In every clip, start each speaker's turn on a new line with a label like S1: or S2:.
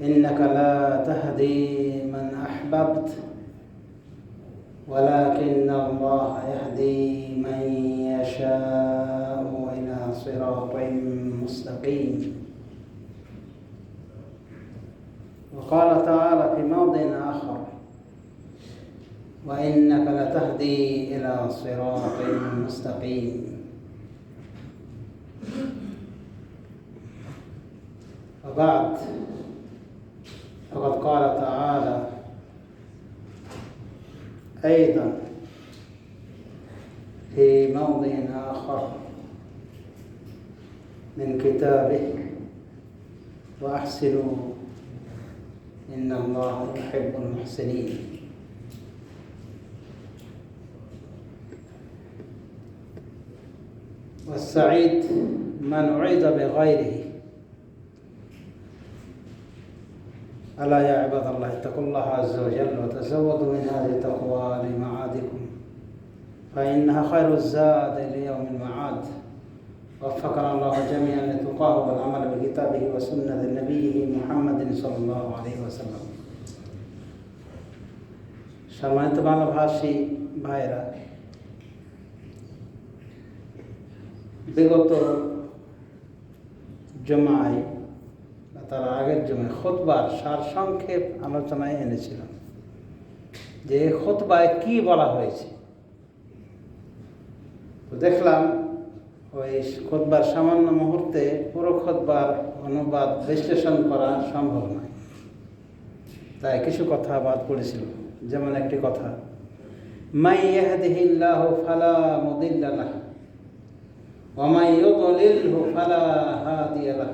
S1: إنك لا تهدي من أحببت ولكن الله يهدي من يشاء إلى صراط مستقيم. وقال تعالى في موضع آخر وإنك لتهدي إلى صراط مستقيم. وبعد فقد قال تعالى أيضا في موضع آخر من كتابه وأحسنوا إن الله يحب المحسنين. والسعيد من عيد بغيره. ألا يا عباد الله اتقوا الله عز وجل وتزودوا من هذه التقوى لمعادكم فإنها خير الزاد ليوم المعاد وفقنا الله جميعا لتقاه والعمل بكتابه وسنة نبيه محمد صلى الله عليه وسلم সম্মানিত ভালোভাষী ভাইরা বিগত জমায় বা তার আগের জমে খোতবার সারসংক্ষেপ আলোচনায় এনেছিলাম যে খোতবায় কি বলা হয়েছে? তো দেখলাম ওই খোদবার সামান্য মুহূর্তে পুরো খোদবার অনুবাদ বিশ্লেষণ করা সম্ভব নয়। তাই কিছু কথা বাদ পড়েছিল। যেমন একটি কথা মাই ইহাদিহিল্লাহ ফালা মুদিল্লাহ ওমাই ইউদলিলহু ফালা হাদিয়ালাহ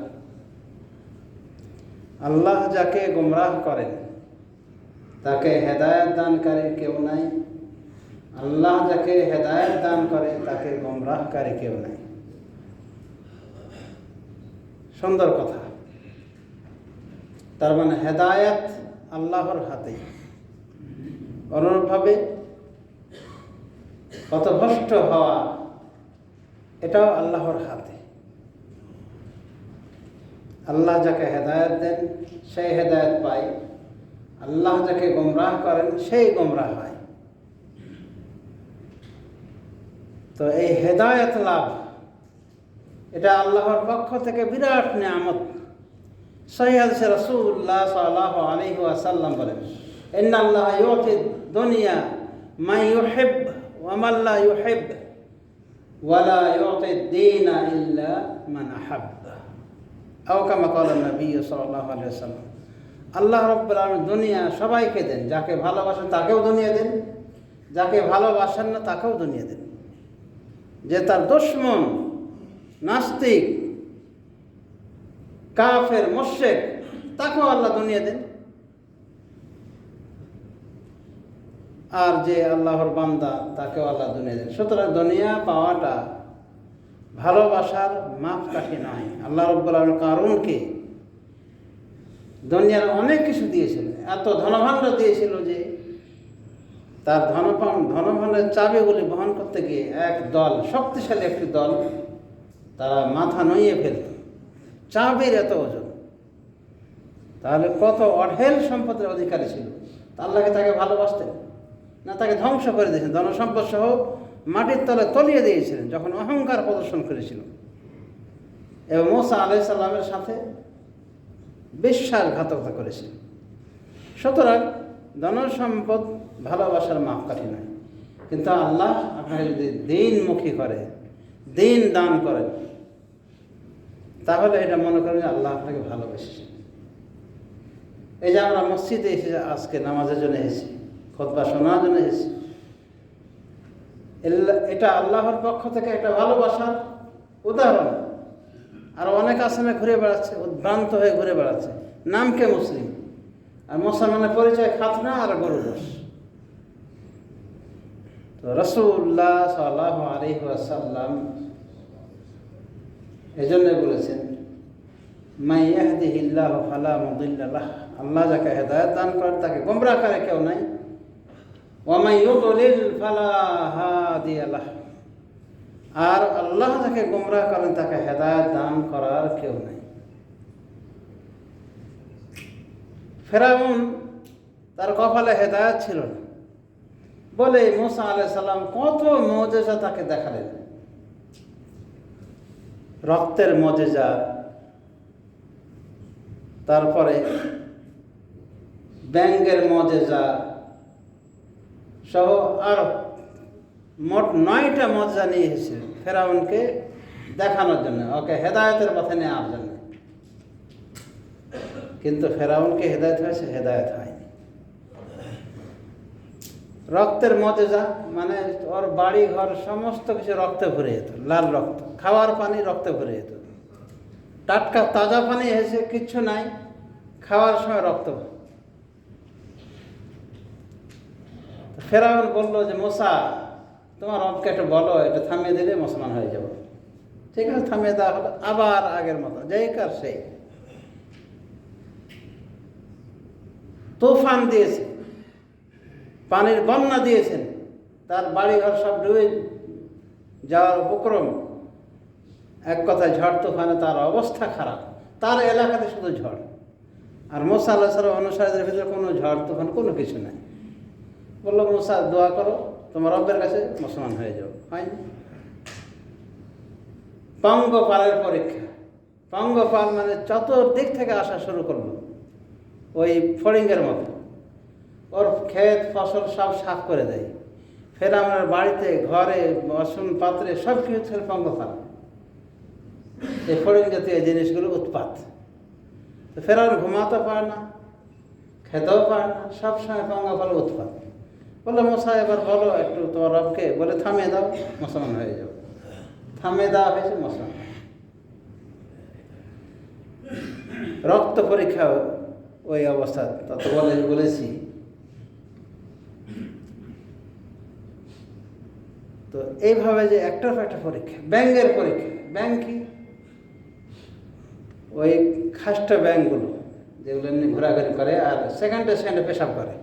S1: আল্লাহ যাকে গুমরাহ করেন, তাকে হেদায়ত দানকারী কেউ নাই। আল্লাহ যাকে হেদায়ত দান করে, তাকে গুমরাহকারী কেউ নাই। সুন্দর কথা। তার মানে হেদায়ত আল্লাহর হাতে। অনুরূপভাবে পথভ্রষ্ট হওয়া, এটাও আল্লাহর হাতে। আল্লাহ যাকে হেদায়ত দেন, সেই হেদায়ত পায়। আল্লাহ যাকে গোমরাহ করেন, সেই গোমরাহ হয়। তো এই হেদায়ত লাভ, এটা আল্লাহর পক্ষ থেকে বিরাট নিয়ামত। সে রসুল্লাহ সাল্লাহ আলহি আসাল্লাম বলেন এন আল্লাহ ইউতি দুনিয়া হেব ইউহিব ইউ হেব ওয়ালা ইউতি দিন ইল্লা মান আহাব্ব আওকামা আল্লাহ রব্বুল আলম দুনিয়া সবাইকে দেন, যাকে ভালোবাসেন তাকেও দুনিয়া দেন, যাকে ভালোবাসেন না তাকেও দুনিয়া দেন। যে তার দুশ্মন, নাস্তিক, কাফের মোশেক তাকেও আল্লাহ দুনিয়া দেন। আর যে আল্লাহর বান্দা, তাকেও আল্লাহ দুনিয়া দেন। সুতরাং দুনিয়া পাওয়াটা ভালোবাসার মাপকাঠি নাই। আল্লাহ রব্বুল আলম কারণকে দুনিয়ার অনেক কিছু দিয়েছিল এত ধনভাণ্ড দিয়েছিল যে তার ধনভান ধনভাণ্ডের চাবিগুলি বহন করতে গিয়ে এক দল, শক্তিশালী একটি দল, তারা মাথা নইয়ে ফেলত। চাবির এত ওজন। তাহলে কত অঢেল সম্পদের অধিকারী ছিল। আল্লাহকে তাকে ভালোবাসতেন না? তাকে ধ্বংস করে দিয়েছেন। ধনসম্পদ সহ মাটির তলে তলিয়ে দিয়েছিলেন, যখন অহংকার প্রদর্শন করেছিল। এবং মোসা আলাই সাল্লামের সাথে বিশ্বাসঘাতকতা করেছে সুতরাং ধনসম্পদ ভালোবাসার মাপকাঠি নয়। কিন্তু আল্লাহ আপনাকে যদি দিনমুখী করে, দিন দান করেন, তাহলে এটা মনে করেন আল্লাহ আপনাকে ভালোবেসেছেন এই যে আমরা মসজিদে এসে আজকে নামাজের জন্য এসেছি, খোদবা শোনার জন্য এসেছি এটা আল্লাহর পক্ষ থেকে একটা ভালোবাসার উদাহরণ। আর অনেক আসনে ঘুরে বেড়াচ্ছে, উদ্ভ্রান্ত হয়ে ঘুরে বেড়াচ্ছে। নামকে মুসলিম? আর মুসলমানের পরিচয় খাতনা আর গরু দোষ তো রসুল্লাহ সাল্লাহ আলী আসাল্লাম এই জন্য বলেছেন মাই ইয়াহদিহিল্লাহ ফালা মুদিল্লাহ আল্লাহ যাকে হেদায়ত দান করেন, তাকে গোমরা করে কেউ নাই। ওয়ামাই ইউদলিল ফালা হাদিয়ালাহ আর আল্লাহ যাকে গোমরা করেন, তাকে হেদায়ত দান করার কেউ নাই। ফেরাউন তার কপালে হেদায়ত ছিল না। বলে মোসা আলাই সাল্লাম কত মজেজা তাকে দেখালেন রক্তের মজেজা। তারপরে ব্যাঙ্গের মজেজা। সহ আর মোট নয়টা মজা নিয়ে ফেরাউনকে দেখানোর জন্য। ওকে হেদায়তের পথে নেওয়ার জন্য। কিন্তু ফেরাউনকে হেদায়ত হয়েছে, হেদায়ত হয়নি। রক্তের মজেজা মানে ওর বাড়ি ঘর সমস্ত কিছু রক্তে ভরে যেত, লাল রক্ত। খাওয়ার পানি রক্তে ভরে যেত। টাটকা, তাজা পানি এসে কিচ্ছু নাই, খাওয়ার সময় রক্ত ফেরাউন বলল যে মশা তোমার রবকে একটু বলো এটা থামিয়ে দিলে মুসলমান হয়ে যাব। ঠিক আছে, থামিয়ে দেওয়া হলো। আবার আগের মতো, যেই কার সেই। তুফান দিয়েছে, পানির বন্যা দিয়েছেন, তার বাড়িঘর সব ডুবে যাওয়ার উপক্রম। এক কথায় ঝড় তুফানে তার অবস্থা খারাপ, তার এলাকাতে শুধু ঝড়। আর মোসা আল্লাহ অনুসারীদের ভিতরে কোনো ঝড় তুফান কোনো কিছু নাই। বলল মোসা দোয়া করো তোমার রব্বের কাছে মুসলমান হয়ে যাও। হয়নি পঙ্গপালের পরীক্ষা। পঙ্গপাল মানে চতুর্দিক থেকে আসা শুরু করল ওই ফড়িংয়ের মতো। ওর ক্ষেত ফসল সব সাফ করে দেয়। ফের আমার বাড়িতে ঘরে বাসন পাত্রে সব কিছু ছিল পঙ্গপাল। এই ফড়িং জাতীয় জিনিসগুলো উৎপাত। তো ফের আর ঘুমাতে পারে না খেতেও পারে না সবসময় পঙ্গপাল উৎপাত। বলল মশা, এবার বলো একটু তোমার রবকে। বলে, থামিয়ে দাও, মুসলমান হয়ে যাও। থামিয়ে দেওয়া হয়েছে মুসলমান। রক্ত পরীক্ষা ওই অবস্থা তত বলে, বলেছি। তো এইভাবে যে একটার একটা পরীক্ষা, ব্যাঙ্গের পরীক্ষা ব্যাংক কি? ওই খাষ্ট ব্যাংকগুলো যেগুলো এমনি ঘোরাঘুরি করে, আর সেকেন্ডে সেকেন্ডে পেশাব করে।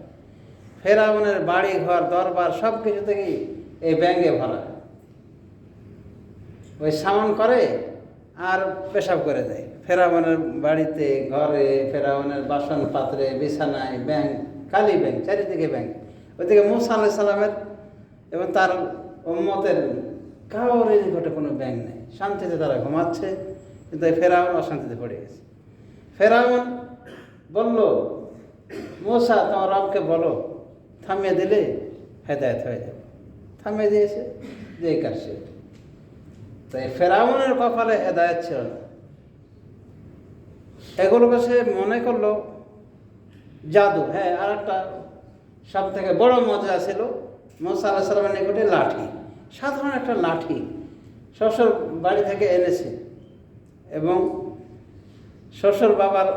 S1: ফেরাউনের বাড়ি, ঘর, দরবার সব কিছু থেকেই এই ব্যাঙ্গে ভরা। ওই সামান করে আর পেশাব করে দেয়। ফেরাউনের বাড়িতে, ঘরে, ফেরাউনের বাসন পাত্রে, বিছানায় ব্যাংক কালী ব্যাংক চারিদিকে ব্যাংক ওইদিকে মুসা আলাহ সাল্লামের এবং তার উম্মতের কারোর নিকটে কোনো ব্যাংক নেই। শান্তিতে তারা ঘুমাচ্ছে, কিন্তু এই ফেরাউন অশান্তিতে পড়ে গেছে। ফেরাউন বলল, মোসা, তোমার রবকে বলো থামিয়ে দিলে হেদায়ত হয়ে যাবে। থামিয়ে দিয়েছে যে কাজ সে। তো এই ফেরাউনের কপালে হেদায়ত ছিল না। এগুলোকে সে মনে করল, জাদু। হ্যাঁ আর একটা সব থেকে বড় মজা ছিল মোসা নিকটে লাঠি। সাধারণ একটা লাঠি শ্বশুর বাড়ি থেকে এনেছে এবং শ্বশুর বাবার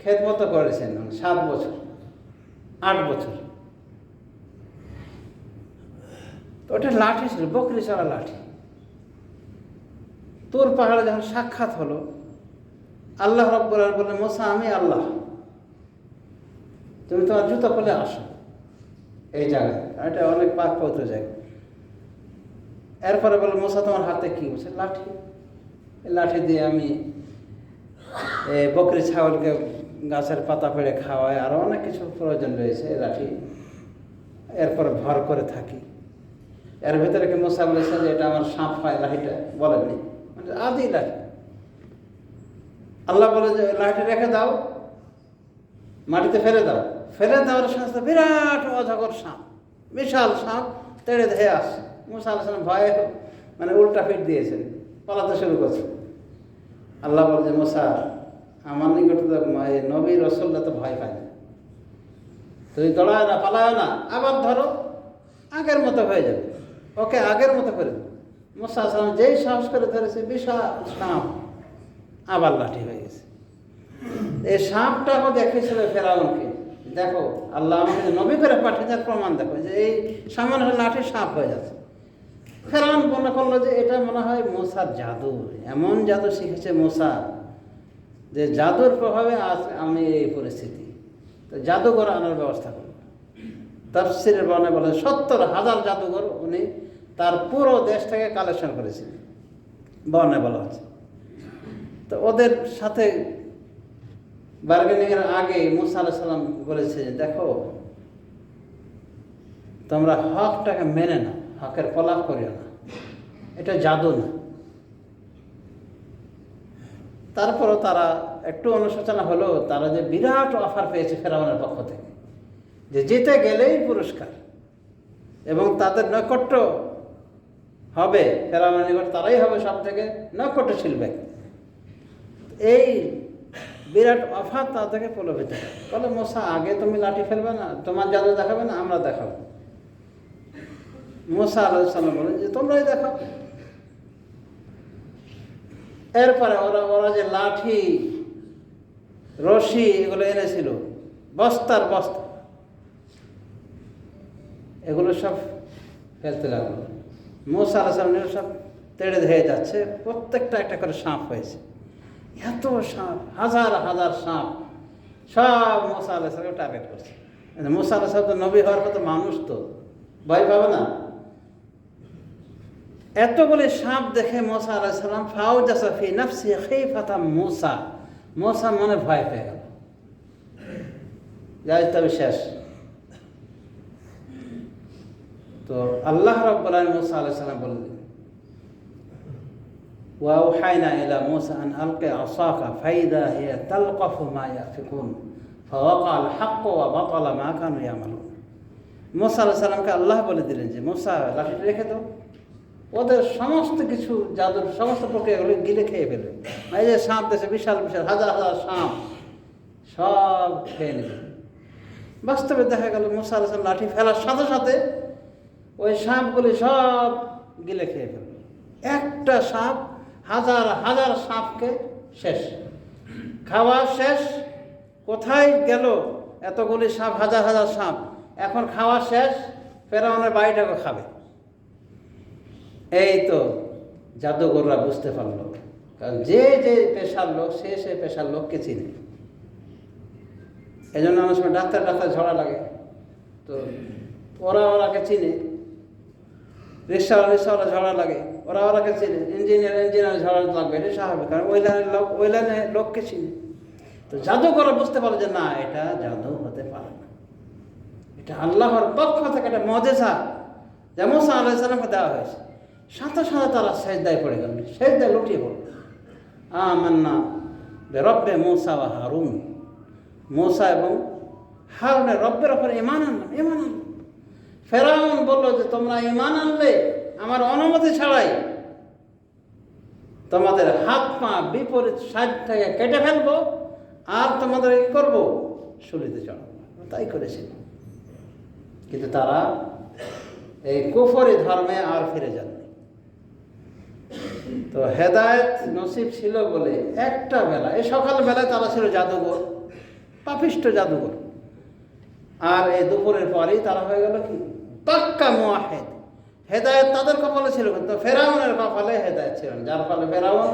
S1: খেদমতো করেছেন মানে সাত বছর, আট বছর। ওটা লাঠি ছিল, বকরি চড়া লাঠি। তোর পাহাড়ে যখন সাক্ষাৎ হলো, আল্লাহ রব্বুল বললেন, মোসা, আমি আল্লাহ। তুমি তোমার জুতো খুলে আসো এই জায়গায়। এটা অনেক পাক পবিত্র জায়গা। এরপরে বলে মোসা, তোমার হাতে কি? বলছে, লাঠি। লাঠি দিয়ে আমি বকরি ছাগলকে গাছের পাতা পেড়ে খাওয়াই আরও অনেক কিছু প্রয়োজন রয়েছে লাঠি। এরপরে ভর করে থাকি। এর ভিতরে কি মোসা বলেছে যে এটা আমার সাপ হয়, লাঠিটা? বলেননি। মানে আদি লাঠি। আল্লাহ বলে যে লাঠি রেখে দাও, মাটিতে ফেলে দাও। ফেলে দেওয়ার সাথে বিরাট অজগর সাপ, বিশাল সাপ তেড়ে ধেয়ে আসছে। মুসা আলাম ভয়ে মানে উল্টা ফিট দিয়েছেন, পালাতে শুরু করছে। আল্লাহ বলে যে, মোসা, আমার নিকটে তো নবী রসল্লা তো ভয় পায় না। তুই দৌড়ায় না, পালায় না, আবার ধরো, আগের মতো হয়ে যাবে। ওকে আগের মতো করে দেবো মোসা আসলাম যেই সাহস করে ধরেছে, বিশাল সাপ, আবার লাঠি হয়ে গেছে। এই সাপটাকে দেখেছিল ফেরাউনকে। দেখো, আল্লাহ আমাকে নবী করে পাঠিয়ে প্রমাণ দেখো, যে এই সামান্য লাঠি সাপ হয়ে যাচ্ছে। ফেরাউন মনে করল যে এটা মনে হয় মশার জাদু। এমন জাদু শিখেছে মশা যে জাদুর প্রভাবে আজ আমি এই পরিস্থিতি। তো জাদুঘর আনার ব্যবস্থা করব তাফসিরের বর্ণে বলে সত্তর হাজার জাদুঘর উনি তার পুরো দেশ থেকে কালেকশন করেছিলেন বর্ণে বলা হচ্ছে তো ওদের সাথে বার্গেনিংয়ের আগে মুসা আলাহ সাল্লাম বলেছে দেখো, তোমরা হকটাকে মেনে না হকের পলাপ করিও না, এটা জাদু না। তারপরও তারা একটু অনুশোচনা হলো, তারা যে বিরাট অফার পেয়েছে ফেরাউনের পক্ষ থেকে। যে জিতে গেলেই পুরস্কার। এবং তাদের নৈকট্য হবে ফেরাউনের নিকট তারাই হবে সব থেকে নৈকট্য শিল্পে এই বিরাট অফার তাদেরকে প্রলোভিত। বলে মশা আগে তুমি লাঠি ফেলবে না, তোমার জাদু দেখাবে না, আমরা দেখাবো। মোসা আলাইসাল্লাম বলেন, যে তোমরাই দেখাও এরপরে ওরা ওরা যে লাঠি, রশি, এগুলো এনেছিল, বস্তার বস্তা। এগুলো সব ফেলতে লাগল। মোসা আলাইসাল্লাম সব তেড়ে ধেয়ে যাচ্ছে, প্রত্যেকটা একটা করে সাপ হয়েছে। এত সাপ, হাজার হাজার সাপ, সব মোসা আলাইসালামকে টার্গেট করছে। মোসা আলাইসালাম তো নবী হওয়ার মতো মানুষ তো, ভয় পাবে না? এতগুলি সাপ দেখে মোসা আলাইসালাম ফাউ জাসাফি নাফসি খেই ফাতা মোসা মোসা মনে ভয় পেয়ে গেল। যাই তবে শেষ। তো আল্লাহ রব্বুল আলামিন মোসা আলাইসালাম বললেন وأوحينا إلى موسى أن ألقي عصاك فإذا هي تلقف ما يأفكون فوقع الحق وبطل ما كانوا يعملون মোসা আলাহ সাল্লামকে আল্লাহ বলে দিলেন যে মোসা লাঠিটা রেখে দাও ওদের সমস্ত কিছু জাদুর সমস্ত প্রক্রিয়াগুলো গিলে খেয়ে ফেলবে এই যে সাপ দেশে বিশাল বিশাল হাজার হাজার সাপ সব খেয়ে নেবে বাস্তবে দেখা গেল মোসা আলাহ সাল্লাম লাঠি ফেলার সাথে সাথে ওই সাপগুলি সব গিলে খেয়ে ফেলবে। একটা সাপ, হাজার হাজার সাপকে শেষ। খাওয়া শেষ, কোথায় গেল এতগুলি সাপ, হাজার হাজার সাপ? এখন খাওয়া শেষ, ফেরাউনের বাড়িটাকে খাবে। এই তো জাদুঘররা বুঝতে পারল, কারণ যে যে পেশার লোক, সে সে পেশার লোককে চিনে। এই জন্য আমার সময় ডাক্তার ডাক্তার ঝড়া লাগে। তো ওরা ওরাকে চিনে। রিক্সাওয়ালা রিক্সাওয়ালা ঝগড়া লাগে। ওরা ওরাকে চিনে, ইঞ্জিনিয়ার ইঞ্জিনিয়ার ঝগড়া লাগবে, এটা স্বাভাবিক। কারণ ওই লাইনের লোক, ওই লাইনের লোককে চিনে। তো জাদু করে বুঝতে পারো যে না, এটা জাদু হতে পারে না। এটা আল্লাহর পক্ষ থেকে একটা মজেসা যেমন আল্লাহ সাল্লামকে দেওয়া হয়েছে। সাথে সাথে তারা সেজদায় পড়ে গেল, সেজদায় লুটিয়ে পড়ল। আমান্না রব্বে মৌসা বা হারুন। মৌসা এবং হারুনের রব্বের ওপরে ইমান আনলাম ইমান আনলাম। ফেরাউন বলল যে, তোমরা ইমান আনলে আমার অনুমতি ছাড়াই তোমাদের হাত পা বিপরীত সাইড থেকে কেটে ফেলব আর তোমাদের কি করব? শুলিতে চড়াবো। তাই করেছিল। কিন্তু তারা এই কুফরি ধর্মে আর ফিরে যাননি। তো হেদায়েত নসিব ছিল বলে একটা বেলা, এই সকাল বেলায় তারা ছিল জাদুঘর, পাপিষ্ট জাদুঘর। আর এই দুপুরের পরেই তারা হয়ে গেল কি? পাক্কা মোয়াহেদ হেদায়ত তাদের কপালে ছিল কিন্তু ফেরাউনের কপালে হেদায়ত ছিল যার ফলে ফেরাউন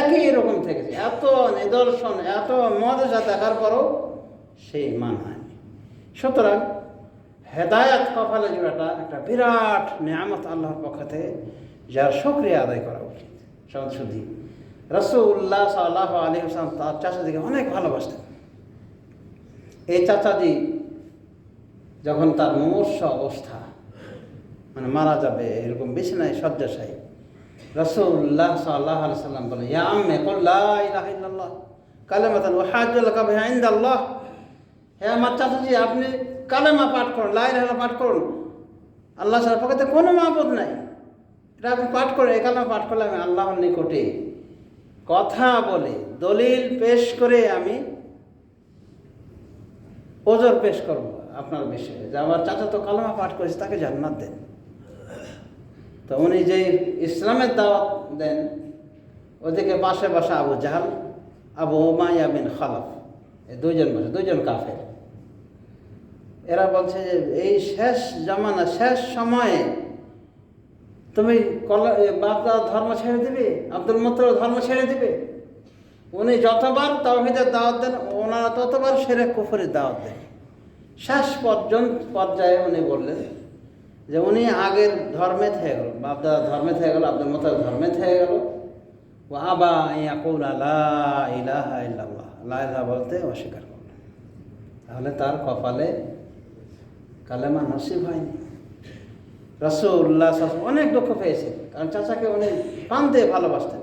S1: একই রকম থেকেছে। এত নিদর্শন, এত মজা দেখার পরও সেই মান হয়নি সুতরাং হেদায়ত কপালে জোড়াটা একটা বিরাট নিয়ামত আল্লাহর পক্ষ থেকে, যার সক্রিয় আদায় করা উচিত। শুধু রসুল্লাহ সাল্লাহ আলী হোসেন তার চাচাদিকে অনেক ভালোবাসতেন। এই চাচাজি যখন তার মুমূর্ষ অবস্থা মানে মারা যাবে, এরকম বিছানায় শয্যাশায়ী। রসুল্লাহ সাল্লাহ সাল্লাম বলে ইয়া আম্মে কল্লাহ কালেমাতান ও হাজুল্লাহ আইন্দ আল্লাহ হে আমার চাচাজি, আপনি কালেমা পাঠ করুন লাই লাইলা পাঠ করুন। আল্লাহ ছাড়া পক্ষে কোনো মাহবুদ নাই। এটা আপনি পাঠ করেন এই কালেমা পাঠ করলে আমি আল্লাহর নিকটে। কথা বলে, দলিল পেশ করে আমি ওজোর পেশ করব আপনার বিষয়ে। যে আমার চাচা তো কালেমা পাঠ করেছে, তাকে জান্নাত দেন। তো উনি যে ইসলামের দাওয়াত দেন, ওদিকে পাশে বসা Abu Jahal, Abu Umayya bin Khalaf, এই দুইজন বসে, দুইজন কাফের। এরা বলছে যে এই শেষ জামানা, শেষ সময়ে তুমি কলা বাপদা ধর্ম ছেড়ে দিবে, আব্দুল মত্র ধর্ম ছেড়ে দিবে। উনি যতবার তৌহিদের দাওয়াত দেন, ওনারা ততবার সেরে কুফরের দাওয়াত দেন। শেষ পর্যন্ত পর্যায়ে উনি বললেন যে উনি আগের ধর্মে থেকে গেল বাপদা ধর্মে থেকে গেল, আব্দুল মতার ধর্মে থেকে গেল। ও আবা ইয়াকুল আল্লাহ ইলাহা বলতে অস্বীকার করল। তাহলে তার কপালে কালেমা নসিব হয়নি। রসুল্লাহ অনেক দুঃখ পেয়েছে কারণ চাচাকে উনি দিয়ে ভালোবাসতেন।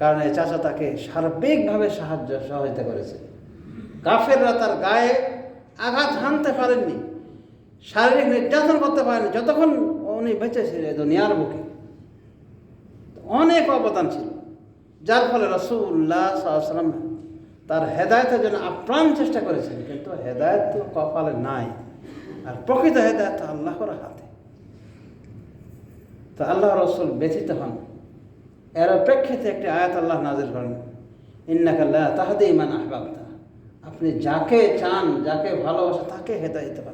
S1: কারণ এই চাচা তাকে সার্বিকভাবে সাহায্য সহযোগিতা করেছে। কাফেররা তার গায়ে আঘাত হানতে পারেননি। শারীরিক নির্যাতন করতে পারেননি যতক্ষণ উনি বেঁচে ছিলেন দুনিয়ার বুকে, অনেক অবদান ছিল। যার ফলে রসুল্লাহ সাল্লাম তার হেদায়তের জন্য আপ্রাণ চেষ্টা করেছেন, কিন্তু হেদায়ত তো কপালে নাই। আর প্রকৃত হেদায়ত আল্লাহর হাতে। তো আল্লাহ রসুল ব্যথিত হন। এর প্রেক্ষিতে একটি আয়াত আল্লাহ নাজির করেন ইন্নাকাল্লাহ তাহাদে ইমান আহবাবতা। আপনি যাকে চান, যাকে ভালোবাসে, তাকে হেদায় দিতে পারবেন না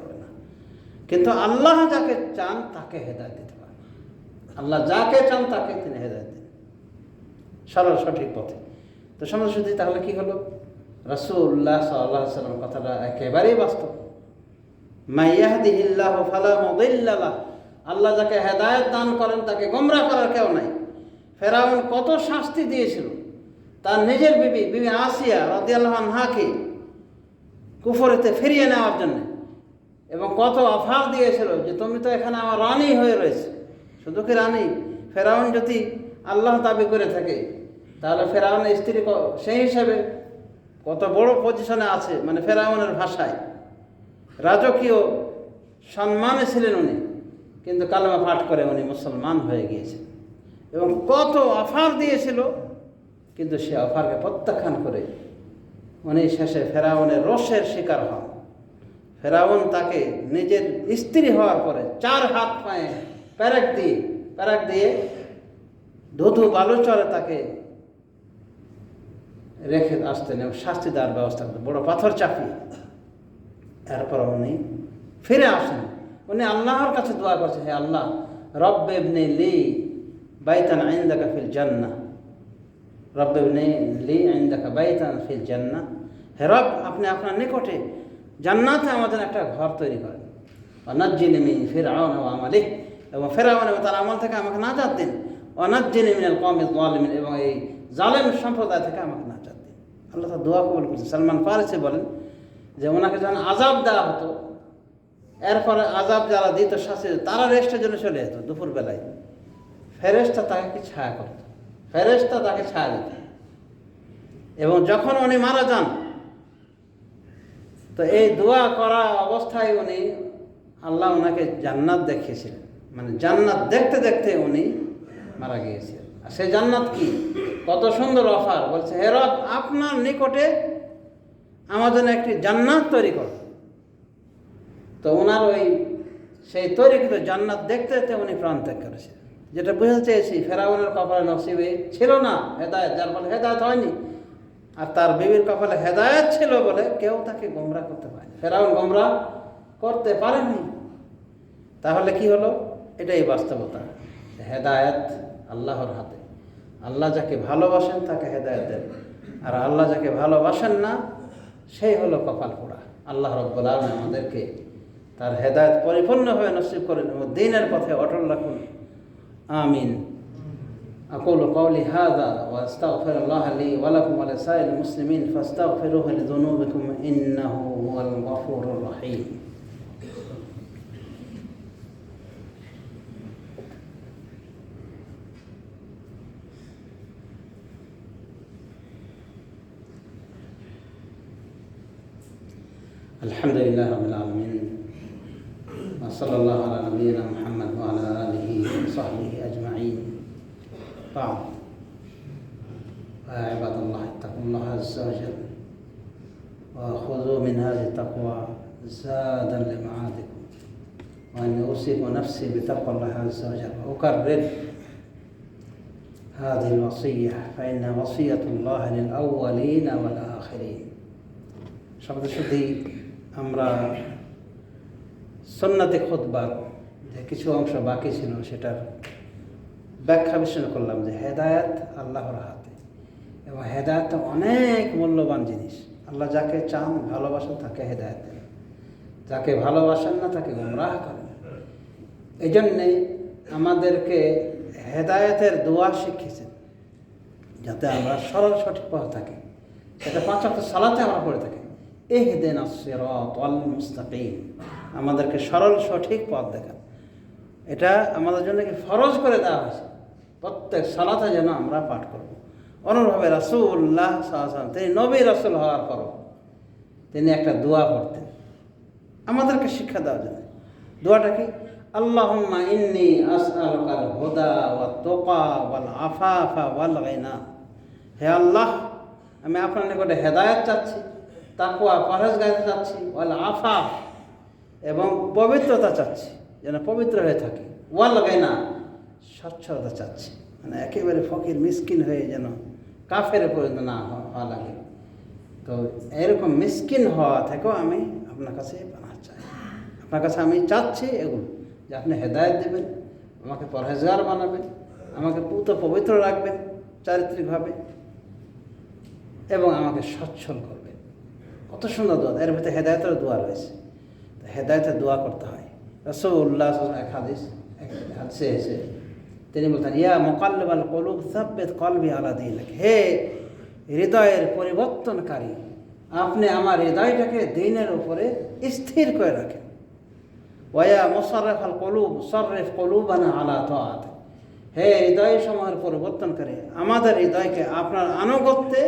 S1: কিন্তু আল্লাহ যাকে চান তাকে হেদায় দিতে পারবেন আল্লাহ যাকে চান তাকে তিনি হেদায় দেন। সরল সঠিক পথে। তো সমাজশুদ্ধি তাহলে কি হলো? রসুল্লাহ সাল্লাহ সাল্লাম কথাটা একেবারেই বাস্তব। মাইয়াহদিহিল্লাহ ফালা মুদিল্লাহ আল্লাহ যাকে হেদায়েত দান করেন, তাকে গোমরা করার কেউ নাই। ফেরাউন কত শাস্তি দিয়েছিল। তার নিজের বিবি বিবি আসিয়া রাদিয়াল্লাহু আনহাকে কুফরেতে ফিরিয়ে নেওয়ার জন্য। এবং কত অফার দিয়েছিল যে তুমি তো এখানে আমার রানী হয়ে রয়েছে। শুধু কি রানী? ফেরাউন যদি আল্লাহ দাবি করে থাকে, তাহলে ফেরাউনের স্ত্রী সেই হিসাবে কত বড় পজিশনে আছে মানে ফেরাউনের ভাষায়। রাজকীয় সম্মানে ছিলেন উনি, কিন্তু কালেমা পাঠ করে উনি মুসলমান হয়ে গিয়েছেন এবং কত অফার দিয়েছিল, কিন্তু সে অফারকে প্রত্যাখ্যান করে উনি শেষে ফেরাউনের রসের শিকার হন। ফেরাউন তাকে নিজের স্ত্রী হওয়ার পরে চার হাত পায়ে প্যারাক দিয়ে প্যারাক দিয়ে ধুধু বালুচরে তাকে রেখে আসতেন এবং শাস্তি দেওয়ার ব্যবস্থা করতেন। বড় পাথর চাপিয়ে। এরপর উনি ফিরে আসেন। উনি আল্লাহর কাছে দোয়া করছেন হে আল্লাহ রব্বেবনে লি বাইতান আইন্দাকা ফিল জান্না রব্বেবনে লি আইন আইন্দাকা বাইতান ফিল জান্না হে রব, আপনি আপনার নিকটে জান্নাতে আমাদের একটা ঘর তৈরি করেন অনাজ্জিনে ফির আওন ও আমালে এবং ফেরাউন এবং তার আমল থেকে আমাকে নাজাত দিন। অনাজ্জিনে মিনাল কমে জালিমিন এবং এই জালেম সম্প্রদায় থেকে আমাকে নাজাত দিন। আল্লাহ তার দোয়া কবুল করছেন। সালমান ফারসি বলেন যে, ওনাকে যখন আজাব দেওয়া হতো, এরপরে আজাব যারা দিত, শাস্তি তারা রেস্টের জন্য চলে যেত দুপুরবেলায়। ফেরেস্তা তাকে কি ছায়া করত? ফেরেস্তা তাকে ছায়া দিত। এবং যখন উনি মারা যান তো এই দোয়া করা অবস্থায় উনি আল্লাহ ওনাকে জান্নাত দেখিয়েছিলেন। মানে জান্নাত দেখতে দেখতে উনি মারা গিয়েছিলেন। আর সেই জান্নাত কি? কত সুন্দর অফার। বলছে, হে রব, আপনার নিকটে আমার জন্য একটি জান্নাত তৈরি করো। তো ওনার ওই সেই তৈরিকৃত জান্নাত দেখতে দেখতে উনি প্রাণ ত্যাগ করেছিলেন। যেটা বুঝতে চেয়েছি, ফেরাউনের কপালে নসিবে ছিল না, হেদায়ত, যার ফলে হেদায়ত হয়নি। আর তার বিবির কপালে হেদায়ত ছিল বলে কেউ তাকে গোমরা করতে পারেনি। ফেরাউন গোমরা করতে পারেননি তাহলে কি হলো? এটাই বাস্তবতা। হেদায়ত আল্লাহর হাতে। আল্লাহ যাকে ভালোবাসেন তাকে হেদায়ত দেন। আর আল্লাহ যাকে ভালোবাসেন না, সেই হলো কপাল পোড়া। আল্লাহ রব্বুল আমাদেরকে তার হেদায়ত পরিপূর্ণভাবে নসিব করেন এবং দিনের পথে অটল রাখুন। আমিন। أقول قولي هذا وأستغفر الله لي ولكم ولسائر المسلمين فاستغفروه لذنوبكم إنه هو الغفور الرحيم. الحمد لله رب العالمين. وصلى الله على نبينا محمد بعد يا عباد الله اتقوا الله عز وجل وخذوا من هذه التقوى زادا لمعادكم وأن أوصيكم نفسي بتقوى الله عز وجل وأكرر هذه الوصية فإنها وصية الله للأولين والآخرين শব্দ শুদ্ধি আমরা সন্ন্যাতে খুতবার যে কিছু অংশ বাকি ছিল সেটার ব্যাখ্যা বিশ্লেষণ করলাম যে হেদায়াত আল্লাহর হাতে। এবং হেদায়াত অনেক মূল্যবান জিনিস। আল্লাহ যাকে চান, ভালোবাসেন, তাকে হেদায়াত দেন। যাকে ভালোবাসেন না, তাকে গুমরাহ করেন। এই জন্যে আমাদেরকে হেদায়েতের দোয়া শিখিয়েছেন, যাতে আমরা সরল সঠিক পথ থাকি। সেটা পাঁচ অক্ট সালাতে আমরা পড়ে থাকি। এহ দেন আমাদেরকে সরল সঠিক পথ দেখান। এটা আমাদের জন্য কি ফরজ করে দেওয়া হয়েছে? প্রত্যেক সালাতে যেন আমরা পাঠ করব। অনুরূপভাবে রাসুল্লাহ সাল্লাম তিনি নবী রাসুল হওয়ার পর তিনি একটা দোয়া পড়তেন। আমাদেরকে শিক্ষা দেওয়া জন্য। দোয়াটা কি? আল্লাহুম্মা ইন্নি আসআলুকাল হুদা ওয়া তুকা ওয়াল আফাফা ওয়াল গিনা হে আল্লাহ, আমি আপনার নিকটে হেদায়েত চাচ্ছি, তাকওয়া পরহেজগারিতা চাচ্ছি ওয়াল আফাফ এবং পবিত্রতা চাচ্ছি, যেন পবিত্র হয়ে থাকি। ওয়াল গিনা স্বচ্ছতা চাচ্ছি। মানে একেবারে ফকির, মিসকিন হয়ে যেন কাফের পরিণত না হওয়া লাগে। তো এরকম মিসকিন হওয়া থেকেও আমি আপনার কাছে পানা চাই। আপনার কাছে আমি চাচ্ছি এগুলো যে আপনি হেদায়ত দেবেন, আমাকে পরহেজগার বানাবেন, আমাকে পুত পবিত্র রাখবেন চারিত্রিকভাবে এবং আমাকে সচ্ছল করবেন। কত সুন্দর দোয়া, এর ভিতরে হেদায়তের দোয়া রয়েছে। হেদায়তের দোয়া করতে হয়। রসুল্লাহ এক হাদিস, এক হাদিসে এসে তিনি বলতেন, ইয়া মোকাল্লাল কলুব সাব্বেদ কলবি আলা দিন হে হৃদয়ের পরিবর্তনকারী, আপনি আমার হৃদয়টাকে দিনের উপরে স্থির করে রাখেন। ওয়া মোশারফ আল কলুব, সররেফ কলুবানা আলা তাত হে হৃদয় সমূহের পরিবর্তনকারী, আমাদের হৃদয়কে আপনার আনুগত্যে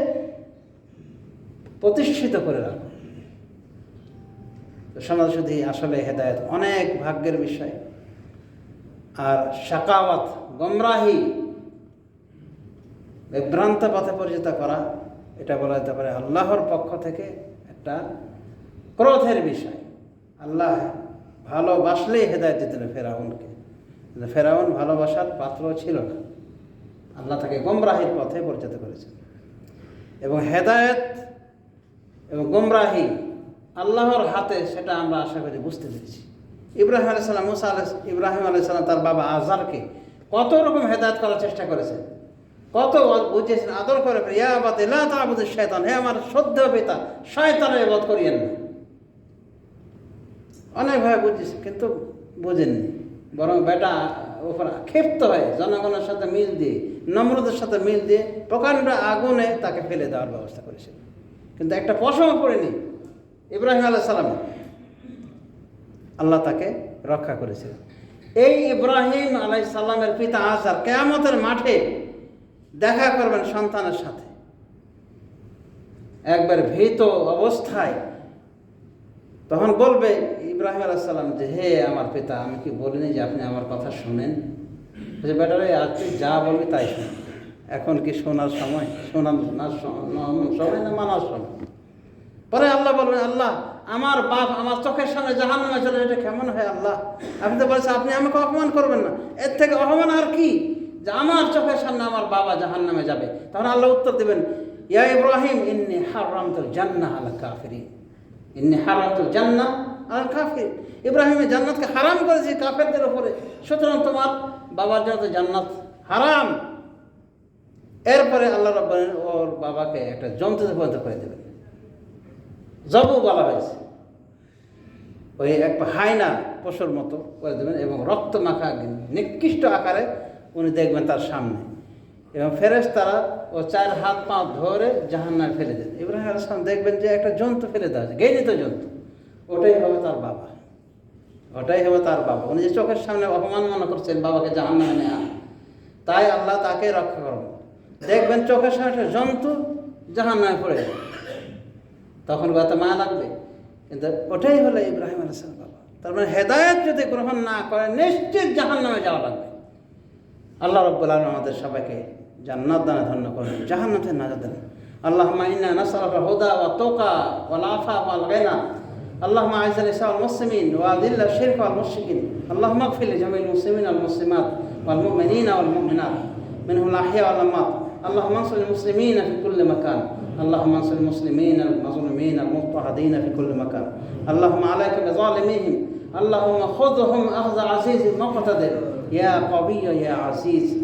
S1: প্রতিষ্ঠিত করে রাখুন। সমাজ শুধু আসলে হেদায়ত অনেক ভাগ্যের বিষয়। আর শাকাওয়াত, গমরাহি বিভ্রান্ত পথে পরিচিত করা, এটা বলা যেতে পারে আল্লাহর পক্ষ থেকে একটা ক্রোধের বিষয়। আল্লাহ ভালোবাসলেই হেদায়ত দিতেন ফেরাউনকে। কিন্তু ফেরাউন ভালোবাসার পাত্র ছিল না। আল্লাহ তাকে গমরাহির পথে পরিচিত করেছেন। এবং হেদায়ত এবং গমরাহি আল্লাহর হাতে, সেটা আমরা আশা করি বুঝতে পেরেছি। ইব্রাহিম আলাইসাল্লাম মুসা আলাহ ইব্রাহিম আলাইসাল্লাম তার বাবা আজারকে কত রকম হেদায়ত করার চেষ্টা করেছেন। কত বুঝিয়েছেন আদর করে ইয়া এলা তাবুদের শয়তান হে আমার সদ্য পিতা শয়তানের বধ করিয়েন না। অনেকভাবে বুঝিয়েছে কিন্তু বুঝেননি। বরং বেটা ওপর ক্ষিপ্ত হয়ে জনগণের সাথে মিল দিয়ে, নম্রদের সাথে মিল দিয়ে প্রকাণ্ড আগুনে তাকে ফেলে দেওয়ার ব্যবস্থা করেছিল। কিন্তু একটা পশম পড়েনি ইব্রাহিম আলাহ সালাম। আল্লাহ তাকে রক্ষা করেছিলেন এই ইব্রাহিম আলাই সাল্লামের পিতা আজার কেয়ামতের মাঠে দেখা করবেন সন্তানের সাথে। একবার ভীত অবস্থায় তখন বলবে ইব্রাহিম আলাইসাল্লাম যে, হে আমার পিতা, আমি কি বলিনি যে আপনি আমার কথা শুনেন? যে বেটারে আর তুই যা বলবি তাই শুন। এখন কি শোনার সময়? শোনার না সময় না, মানার সময়? পরে আল্লাহ বলবেন, আল্লাহ আমার বাপ আমার চোখের সামনে জাহান নামে চলে এটা কেমন হয় আল্লাহ? আপনি তো বলছেন, আপনি আমাকে অপমান করবেন না। এর থেকে অপমান আর কি? যে আমার চোখের সামনে আমার বাবা জাহান নামে যাবে। তখন আল্লাহ উত্তর দেবেন, ইয়া ইব্রাহিম, ইন্নি হারাম তো জান্না আলা কাফেরি ইন্নি হারাম তো জান্না আল কাফির ইব্রাহিমের জান্নাতকে হারাম করেছে কাফেরদের উপরে। সুতরাং তোমার বাবার জন্য জান্নাত হারাম। এরপরে আল্লাহ রব্বান ওর বাবাকে একটা জন্তুতে পরিণত করে দেবেন। জবু বলা হয়েছে। ওই এক হায়না পশুর মতো করে দেবেন এবং রক্ত মাখা নিকৃষ্ট আকারে উনি দেখবেন তার সামনে। এবং ফেরেস তারা ও চার হাত পা ধরে জাহান্নায় ফেলে দেন। ইব্রাহিম আসলাম দেখবেন যে একটা জন্তু ফেলে দেওয়া আছে ঘৃণিত জন্তু। ওটাই হবে তার বাবা। ওটাই হবে তার বাবা। উনি যে চোখের সামনে অপমান মনে করছেন, বাবাকে জাহান্নামে নেওয়া তাই আল্লাহ তাকে রক্ষা করবেন দেখবেন চোখের সামনে জন্তু জাহান্নায় পড়ে যাবে তখন কত মায়া লাগবে কিন্তু ওটাই হলো ইব্রাহিম আলাইসালাম বাবা তার মানে হেদায়ত যদি গ্রহণ না করে নিশ্চিত জাহান নামে যাওয়া লাগবে আল্লাহ রব্বুল আলম আমাদের সবাইকে জান্নাত দানে ধন্য করেন জাহান্নাতে না দেন আল্লাহ ইন্না নাসআলুকা হুদা ওয়া তুকা ওয়াল আফা ওয়াল গিনা اللهم اعز الاسلام والمسلمين واذل الشرك والمشركين اللهم اغفر لجميع المسلمين والمسلمات والمؤمنين والمؤمنات منهم الاحياء والاموات اللهم انصر المسلمين في كل مكان اللهم انصر المسلمين المظلومين المضطهدين في كل مكان. اللهم عليك بظالميهم. اللهم خذهم أخذ عزيز مقتدر. يا قوي يا عزيز.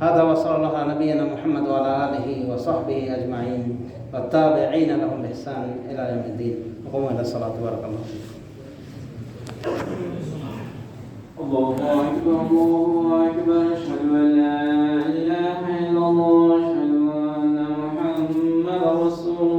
S1: هذا وصلى الله على نبينا محمد وعلى آله وصحبه أجمعين. والتابعين لهم بإحسان إلى يوم الدين. وقوموا إلى الصلاة. بارك الله فيكم.
S2: الله أكبر الله أكبر. أشهد أن لا إله إلا الله nosso